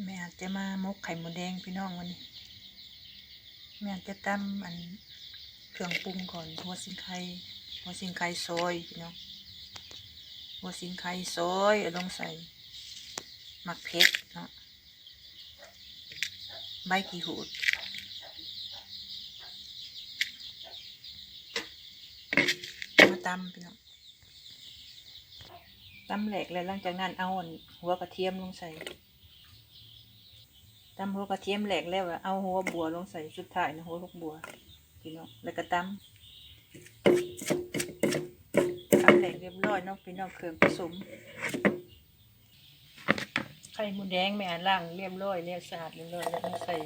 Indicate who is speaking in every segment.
Speaker 1: แม่อาจจะมามกไข่หมดแดงพี่น้องวันนี้ แม่อาจจะตั้มอันเครื่องปรุงก่อนหัวสิงไข่หัวสิงไข่ซอยพี่น้องหัวสิงไข่ซอยลงใส่หมักเพชรเนาะใบกีหูดมาตำพี่น้องตำแหลกแล้วหลังจากนั้นเอาหัวกระเทียมลงใส่ ตำหัวกระเทียมแหลกแล้วอะเอาหัวบัวลงใส่สุดท้ายนะหัวลูกบัวพี่น้องแล้วก็ตำตำแหลกเรียบร้อยเนาะพี่น้องเครื่องผสมไข่หมูแดงแม่ล่างเรียบร้อยแล้วสะอาดเรียบร้อยแล้วใส่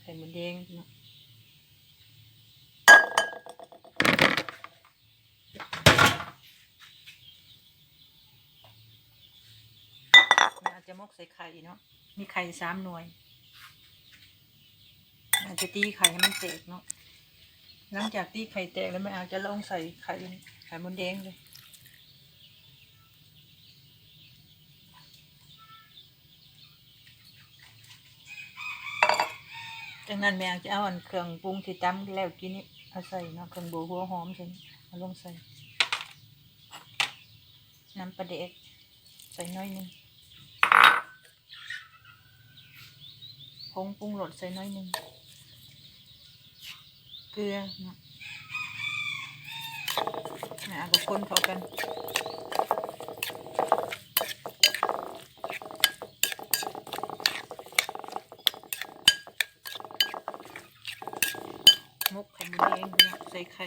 Speaker 1: ไข่หมูแดงพี่น้องแม่อาจจะมกใส่ไข่เนาะ มีไข่สามหน่วยอาจจะตีไข่ให้มันแตกเนาะหลังจากตีไข่แตกแล้วแม่อาจจะลงใส่ไข่ไข่มดแดงเลยจากนั้นแม่อาจจะเอาอันเครื่องปรุงที่ตำแล้วกินนี่เอาใส่เนาะเครื่องโบวหัวหอมใส่เอาลงใส่น้ำปลาเด็กใส่น้อยหนึง งปรุงรสใส่น้อยหนึ่งเกลือนะนะเอากับคนพอกันมกไข่แดงนะใส่ไข่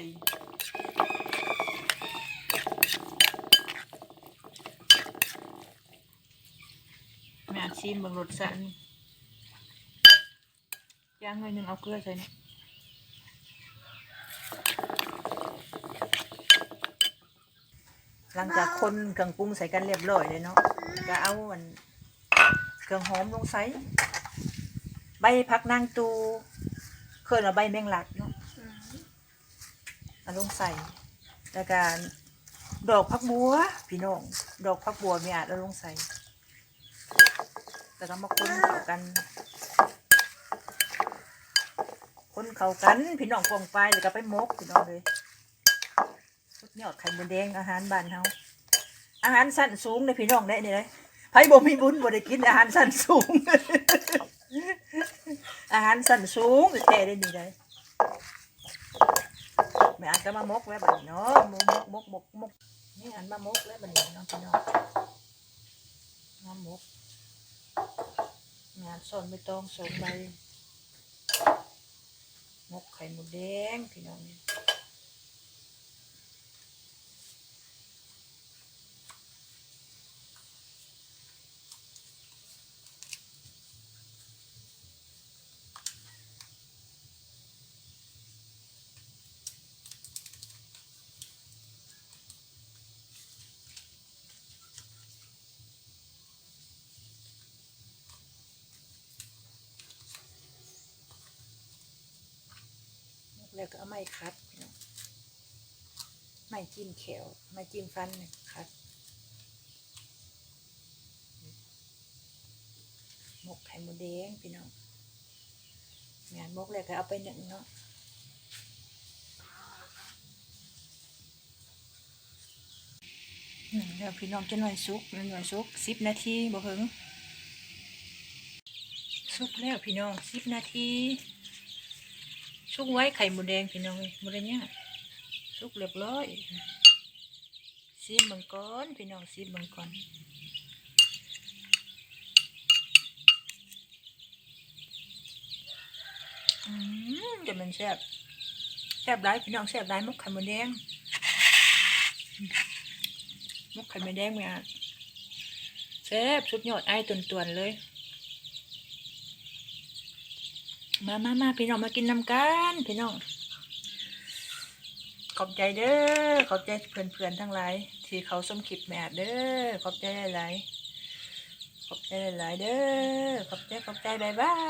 Speaker 1: แม่อาชิมเบางรสสัน ย่างหน่อยหนึ่งเอาเกลือใส่เนี่ยหลังจากคนเครื่องปรุงใส่กันเรียบร้อยเลยเนาะก็เอาอันเครื่องหอมลงใส่ใบผักนางตูเคยเอาใบแมงลักเนาะเอาลงใส่แล้วก็ดอกผักบัว พี่น้องดอกผักบัวไม่อาจเอาลงใส่แล้วก็มาคนเข้ากัน คน เข้ากัน พี่น้องกองไปแล้วก็ไปมกพี่น้องเลยสุดยอดไข่มดแดงอาหารบ้านเฮาอาหารสั้นสูงเลยพี่น้องได้เนี่ยเลยไผบ่มีบุญบ่ได้กินอาหารสั้นสูง อาหารสั้นสูงแท้ได้นี่เลยแม่อันก็มามกแล้วบัดนี้เนาะมกมกมกมกนี่อันมามกแล้วบัดนี้น้องพี่น้องมามกงานสอนไม่ต้องสองใบ มกไข่มดแดงพี่น้องเนี่ย แล้วก็เอาไม้คัดไม้จิ้มแขวไม้จิ้มฟันนะคัดหมกไข่มดแดงพี่น้องงานมกแล้วก็เอาไปหนึ่งเนาะอืมแล้วพี่น้องจะหน่อยซุกหน่อยซุกสิบนาทีบ่เพิงซุกแล้วพี่น้องสิบนาที ซุกไว้ไข่หมูแดงพี่น้องเลยหมดเลยเนี่ยซุกเรียบร้อยซีมเบังก่อนพี่น้องซีมเบังก่อนอืมจะมันแซ่บแซ่บไรพี่น้องแซ่บไรมุกไข่หมูแดงมุกไข่หมูแดงเนี่ยแซ่บสุดยอดไอ้ตุนๆเลย มามามาพี่น้องมากินน้ำกันพี่น้อง ขอบใจเด้อ ขอบใจเพื่อนๆทั้งหลายที่เขาส้มขลิบแม่เด้อ ขอบใจหลายๆขอบใจหลายๆเด้อ ขอบใจ ขอบใจบายบาย